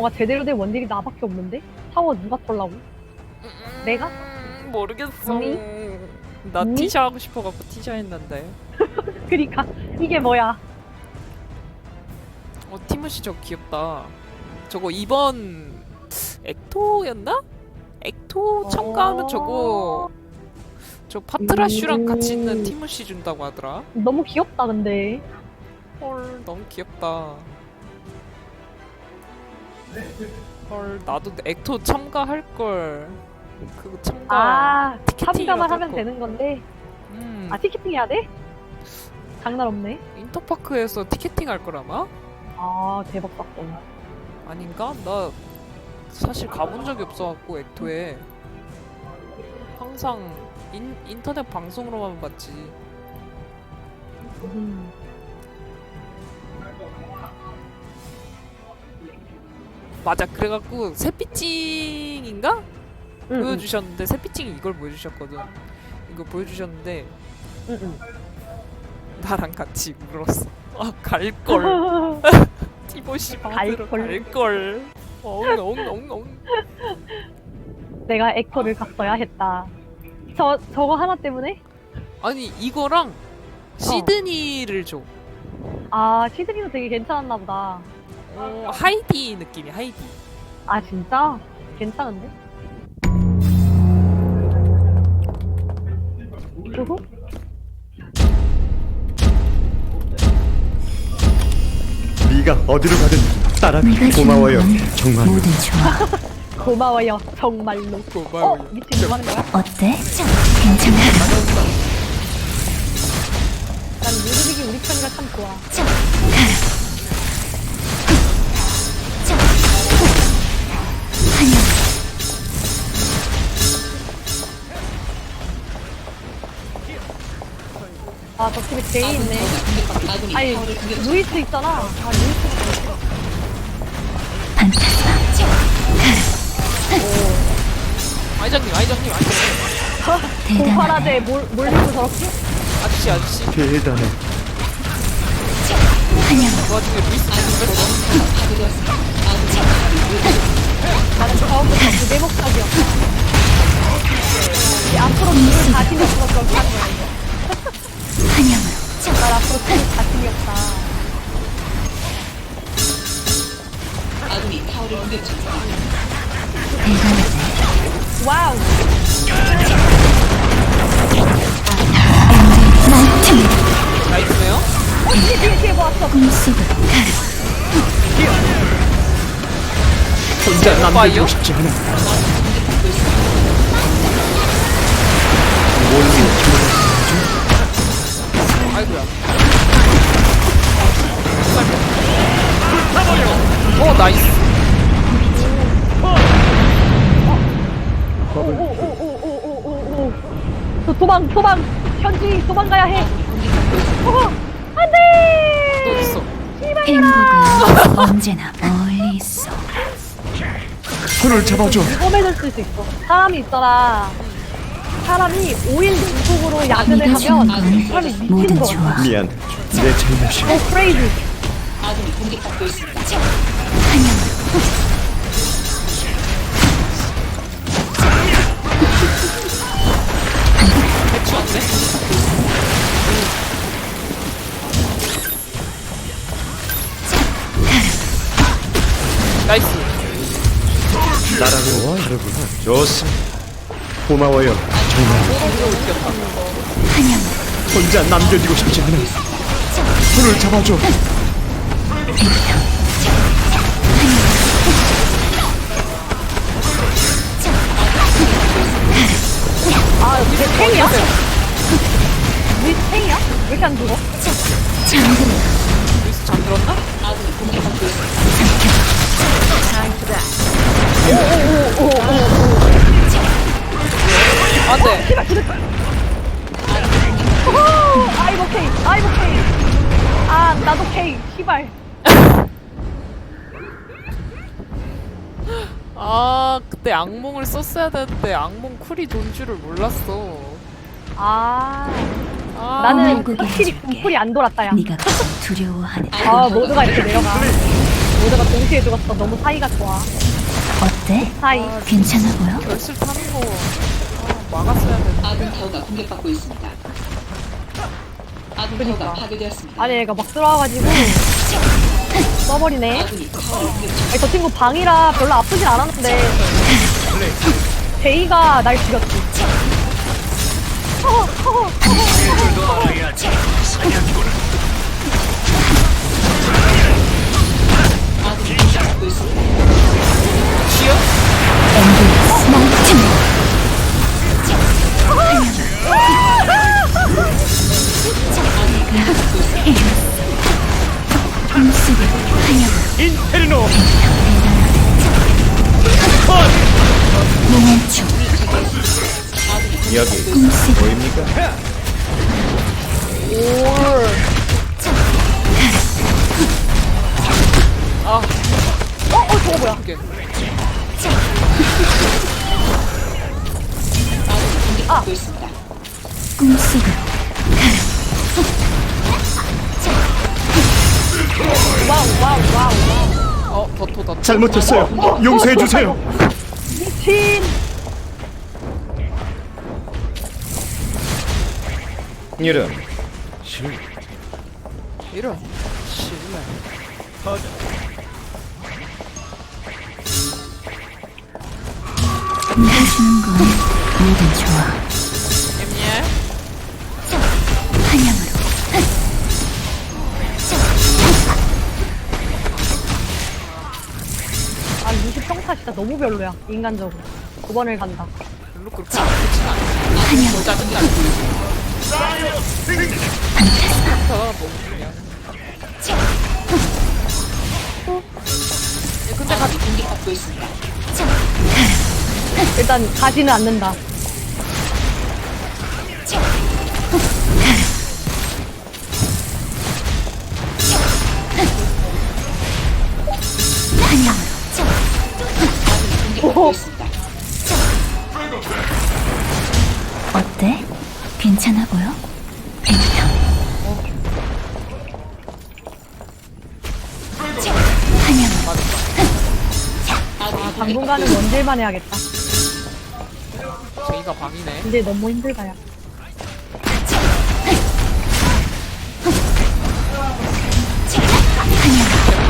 뭔가 제대로 된 원딜이 나밖에 없는데? 타워 누가 털라고? 내가? 음, 모르겠어. 언니? 나 언니? 티샤 하고 싶어갖고 티샤 했는데. 그니까 이게 뭐야? 어 티무시 저거 귀엽다. 저거 이번 엑토였나? 엑토 첨가하면 저거 저 파트라슈랑 같이 있는 음. 티무시 준다고 하더라. 너무 귀엽다 근데 헐 너무 귀엽다. 헐 나도 엑토 첨가할 걸. 그거 첨가. 아 참가만 하면. 되는 건데 음, 아 티켓팅 해야 돼? 장난 없네 인터파크에서 티켓팅 할 거라마? 아 대박 사건 아닌가? 나 사실 가본 적이 없어갖고 엑토에 항상 인, 인터넷 방송으로만 봤지. 음. 맞아. 그래갖고 새피칭인가 응, 응, 보여주셨는데 새피칭이 이걸 보여주셨거든. 이거 보여주셨는데 응, 응. 나랑 같이 울었어. 아 갈걸. 티보시 받으러 갈걸. 갈걸. 엉엉엉엉. 내가 엑토를 갔어야 했다 저 저거 하나 때문에? 아니 이거랑 시드니를 줘. 아 시드니도 되게 괜찮았나 보다 어, 하이디 느낌이 하이디. 아 진짜? 괜찮은데? 우후? 네가 어디로 가든 따라 고마워요. 정말 뭐든 좋아. 고마워요 정말로 어? 고마워요. 미친 뭐 하는 거야? 어때? 괜찮아. 난 루드빅이 우리 편이라 참 좋아 아, 저 집에 제이 있네. 아니, 루이스 있잖아. 아, 루이스. 아이장님 아이장님 아이장님. 공파라데 몰, 몰리고 저렇게? 아저씨 아저씨. 대단해. 그 와중에 루이스 뺐어. 나는 처음부터 그 대목적이었다. 이 앞으로 그렇게 하는 거야, 이거. 환영으로 정말 앞으로 팬이 다 틀렸다. 아군이 타워를 공격했습니다. 대단하다 와우! 날 틈에 나이스네요. 어, 뒤에, 뒤에, 뒤에 보았어. 꿈속으로 가라 혼자 남기고 싶지 않아. 몰리 어 나이스. 오오오오오오오오. 저 도망, 도망! 현지, 도망가야 해! 어! 안 돼! 또 있어. 행복은 언제나 멀리 있어. 손을 잡아줘. 위험해질 수 있어. 사람이 있더라. 사람이 5일 연속으로 야근을 하면 그 사람이 거야. 좋아. 미안. 내 잘못이야. 어, 크레이지. 나이스. 나랑은 다르구나. 좋습니다. 고마워요. 정말 혼자 남겨두고 싶지 않아. 손을 잡아줘. 악몽을 썼어야 되는데 악몽 쿨이 돈 줄을 몰랐어. 아, 아, 나는 확실히. 군풀이 안 돌았다, 야. 네가 가장 두려워하는 아, 모두가 이렇게 내려가. 모두가 동시에 죽었어. 너무 사이가 좋아. 어때? 사이. 괜찮아 보여? 결실 타는 거 아, 막았어야 되는데. 아군 타워가 공격받고 있습니다. 아군. 타워가 파괴되었습니다. 아니 얘가 막 들어와가지고 써버리네. 아니, 저 친구 방이라 별로 아프진 않았는데 제이가 날 죽였지. 아군이 공격받고 있습니다. 꿈속으로 와우 와우 와우 와우. 어, 더토, 더토. 잘못했어요. 용서해 주세요. 미친. 이런 실 이런. 실례. 해주는 건 진짜 너무 별로야 인간적으로. 9번을 간다. 별로 그렇게 안 좋진 않아. 더 짜증나. 근데 아군이 공격 받고 있습니다. 일단 가지는 않는다. 공격받고 있습니다. 어때? 괜찮아 보여? 아군이 당분간은 원딜만 해야겠다. 제이가 방이네. 이제 너무 힘들다야.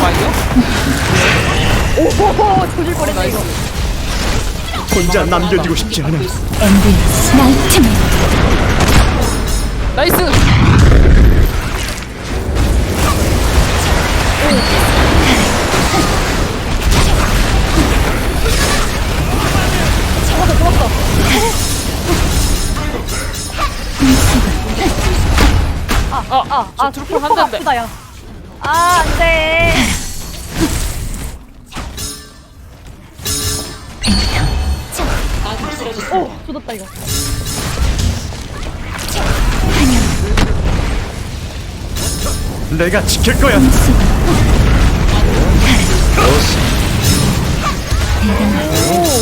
파이어? 오호호 조질 뻔했네 이거. 혼자 남겨지고 싶지 않아. 엠비 나이트메어 나이스! 아, 아, 저 아, 트루플 한 트루퍼가 대인데. 아프다, 야. 아, 안 돼. 오, 죽었다, 이거. 내가 지킬 거야.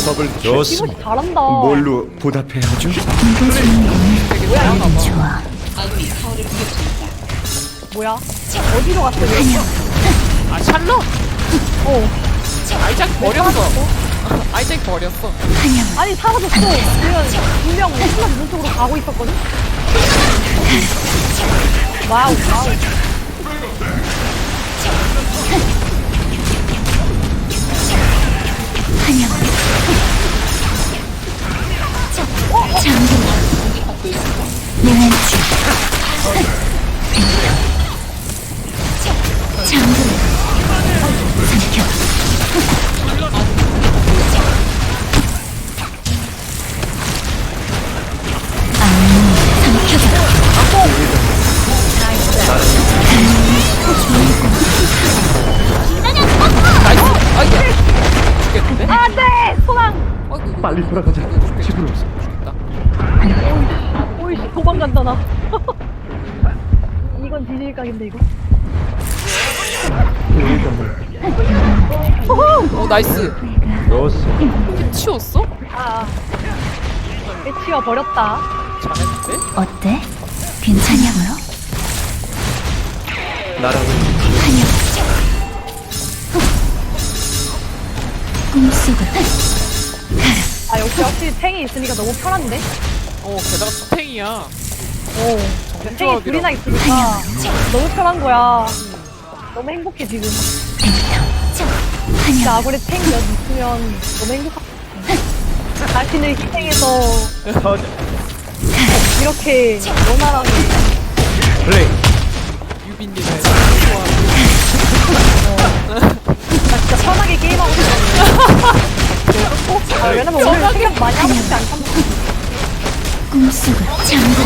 법을 이거 좋습니다. 잘한다. 뭘로 보답해야 하죠? 뭐야? 어디로 갔어, 얘? 아, 샬럿! 어. 아이작 버렸어. 아이작 버렸어. 아니, 사라졌어. 그러면 분명 순간 무슨 쪽으로 가고 있었거든? 와우, 와우. 장군 공격받고 있습니다. 몽환초 장군 어, 나이스. 좋습니다. 치웠어? 아. 치워 버렸다. 잘했는데? 어때? 괜찮냐고요? 나라는 환영 꿈속으로 아 역시 역시 탱이 있으니까 너무 편한데? 어 게다가 투탱이야 오 탱이 조합이라고. 둘이나 있으니까 너무 편한 거야. 너무 행복해 지금. 진짜 아무리 탱몇 있으면 너무 행복하다 자신을 희생해서 이렇게 원활하게. 플레이. 유빈님의 나 진짜 편하게 게임하고 싶어. 아, 왜냐면 오늘 생각 많이 하고 싶지 않단 꿈속으로 잠들어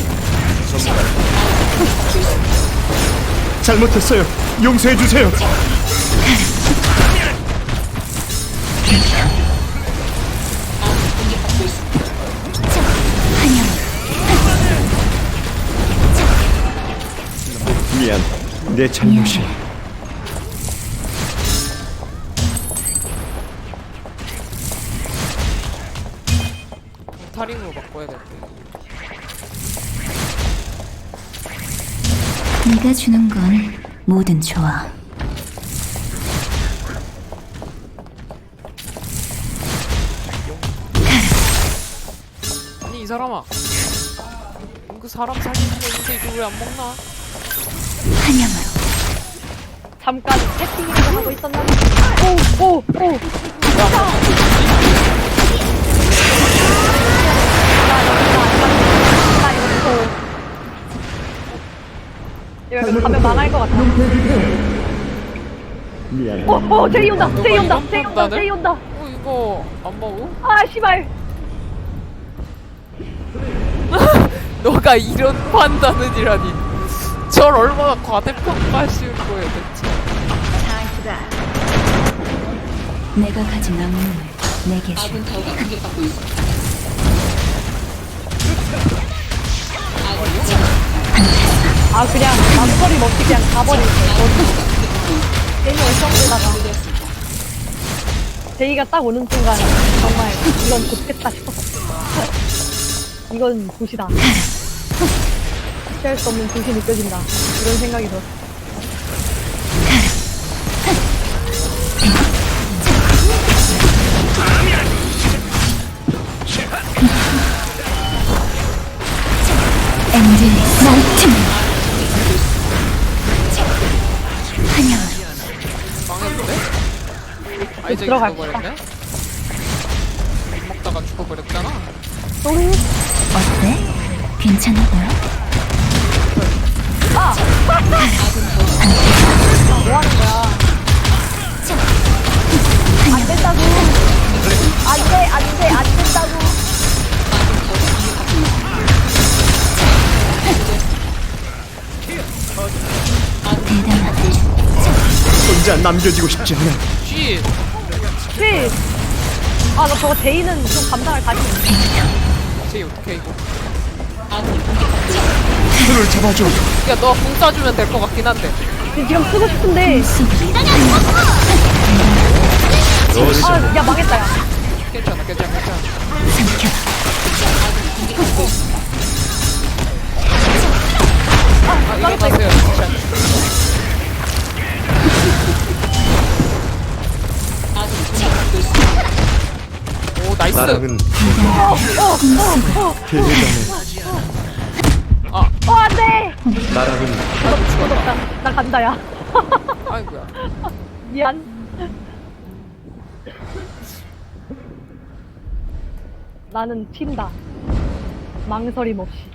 잘못했어요. 용서해 주세요. 미안 내 잘못이 타링으로 바꿔야겠다 네가 주는 건 뭐든 좋아 아니 이 사람아 그 사람 살리는 거 있는데 이거 왜 안 먹나? 환영으로 잠깐 채팅을 하고 있었나? 오, 오, 오. 이거 가면 망할 것 같아. 미안해 오, 오, 제이 온다, 제이 온다, 제이 온다, 판단을? 제이 온다. 어 이거 안 먹어? 아, 씨발. 너가 이런 판단은이라니 절 얼마나 과대평가하시는 거예요 대체 내가 가진 악몽을 내게 줘 아군 타워가 공격받고 있습니다. 아, 그냥 남소리 없이 그냥 거야. 제이 얼쩡대다가. 제이가 딱 오는 순간 정말 이건 좋겠다 싶었어. 이건 도시다. 피할 수 없는 도시 느껴진다. 이런 생각이 들었어. 앰뷸런 아이작이 들어갑시다. 죽어버렸네? 못 먹다가 죽어버렸잖아 똥. 어때? 괜찮아 보여? 뭐 하는 거야? 안 된다고. 안 돼, 안 돼, 안 된다고. 대단하다 혼자 남겨지고 싶지 않아 쉿! 씨. 아, 나 저거 제이는 좀 감당을 가지고 있네. 쟤 어떻게 이거 손을 잡아줘 야 너가 궁 쏴주면 될 것 같긴 한데 지금 쓰고 싶은데. 아, 야, 망했다, 야. 괜찮아 괜찮아 괜찮아 아 일어나세요 진짜 오 나이스 나랑은 대단해 아 어, 안 돼! 나랑은 무섭다. 나 간다, 야. 아이고야 미안. 나는 튄다. 망설임 없이.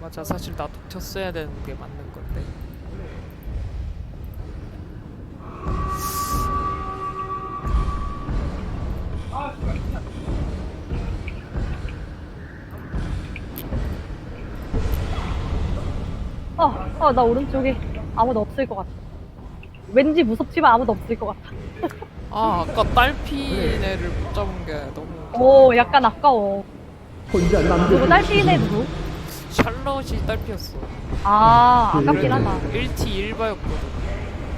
맞아 사실 나도 쳤어야 되는 게 맞는 어, 어, 나 오른쪽에 아무도 없을 것 같아. 왠지 무섭지만 아무도 없을 것 같아. 아 아까 딸피네를 못 잡은 게 너무 오, 약간 아까워. 혼자 누구 남겨두고 딸피네 누구? 샬럿이 딸피였어. 아, 아깝긴 하다. 1T 1바였거든.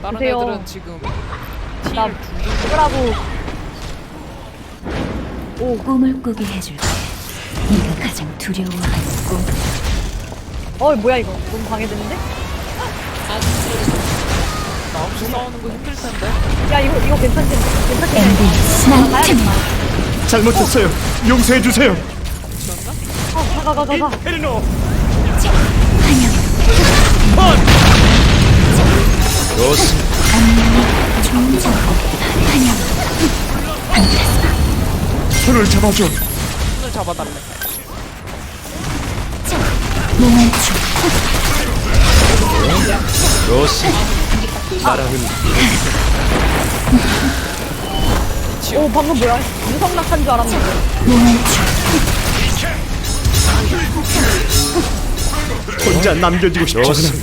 다른 보세요. 애들은 지금 나 T를 두개 누구라고? 꿈을 꾸게 해줄게. 네가 가장 두려워하는 꿈. 어, 뭐야 이거? 너무 방해되는데? 나 없이 싸우는 거 힘들 텐데. 야, 이거 이거 괜찮지? 괜찮지? 가야겠다. 잘못했어요. 용서해 주세요. 지웠나? 어, 가, 가, 가, 가. 좋습니다. 손을 잡아줘. 손을 잡아달래. 몽환추. 좋습니다. 나라는 오, 방금 뭐야? 유성낙한 줄 알았는데. 혼자 남겨지고 싶지. 꿈속으로.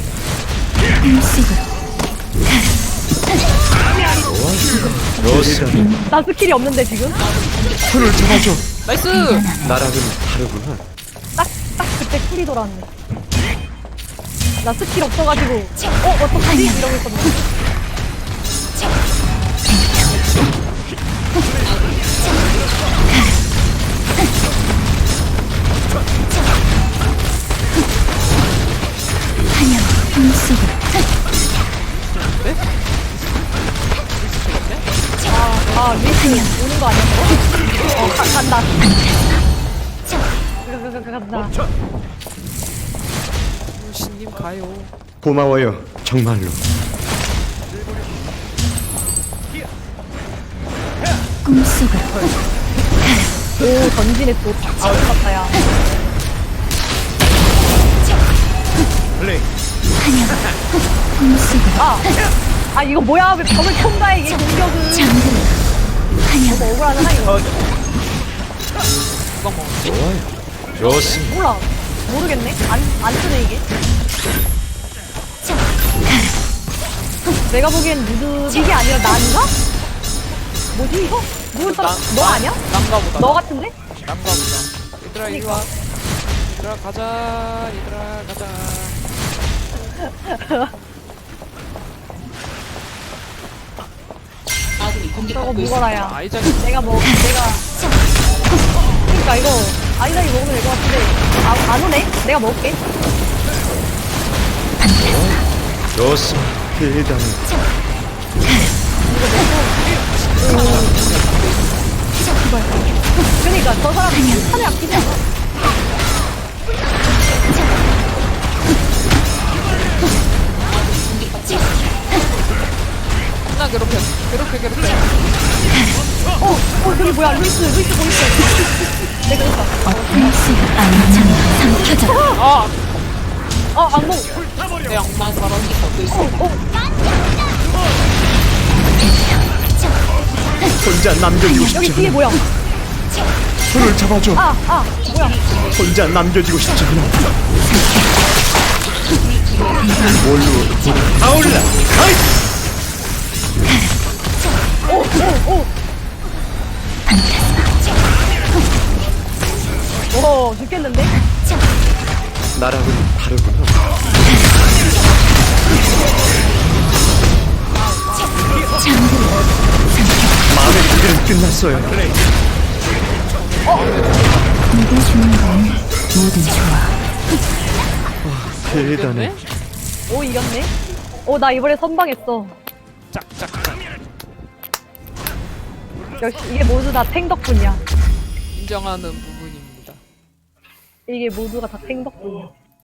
좋습니다. 나 스킬이 없는데 지금? 손을 잡아줘. 나이스! 나라는 다르구나. 딱, 딱 그때 쿨이 돌았네. 나 스킬 없어가지고, 어, 어떡하지? 이러고. 꿈속으로. 아, 아, 오는 거 아니었어? 어, 가, 간다. 간다. 신님 가요. 고마워요. 정말로. 꿈속으로. 오, 던지네 또. 아, 같다, 야. 플레이. 꿈속으로. 아, 아, 이거 뭐야? 왜 벽을 켠다, 이게 공격은. 장군. 환영. 너무 억울하잖아, 이거. 누가 먹었지? 좋습니다. 몰라. 모르겠네. 안, 안 쓰네, 이게. 내가 보기엔 무드, 이게 아니라 난가? 뭐지, 이거? 누굴 따라, 난- 너 난- 아니야? 난가 보다. 너 같은데? 난가 보다. 얘들아 이리 와. 얘들아 가자. 얘들아 가자. 저거. 아이작이 내가 뭐, 내가. 그니까 이거, 아이다이 먹으면 될 것 같은데. 아, 안 오네? 내가 먹을게. 좋습니다. 대단해. 그니까, 저 사람 판에 아끼지 않아? 나 괴롭혀. 괴롭혀 괴롭혀. 어, 어, 저기 뭐야, 루이스, 루이스 보이스. 아! 어, 악몽. 내 악마 살았어. 어, 어, 혼자 남겨지고 싶지 여기 뒤에 않아. 뭐야? 손을 잡아줘. 아, 아, 뭐야? 혼자 남겨지고 싶지 않아. 뭘로? 아울라. 아이. 오, 오, 오. 오, 죽겠는데? 나라는 다르구나. 마음의 준비는 끝났어요. 내가 주는 건 뭐든 좋아. 대단해. 오, 이겼네? 오, 나 이번에 선방했어. 짝짝짝. 역시 이게 모두 다 탱 덕분이야. 인정하는 부분입니다. 이게 모두가 다탱 덕분이야.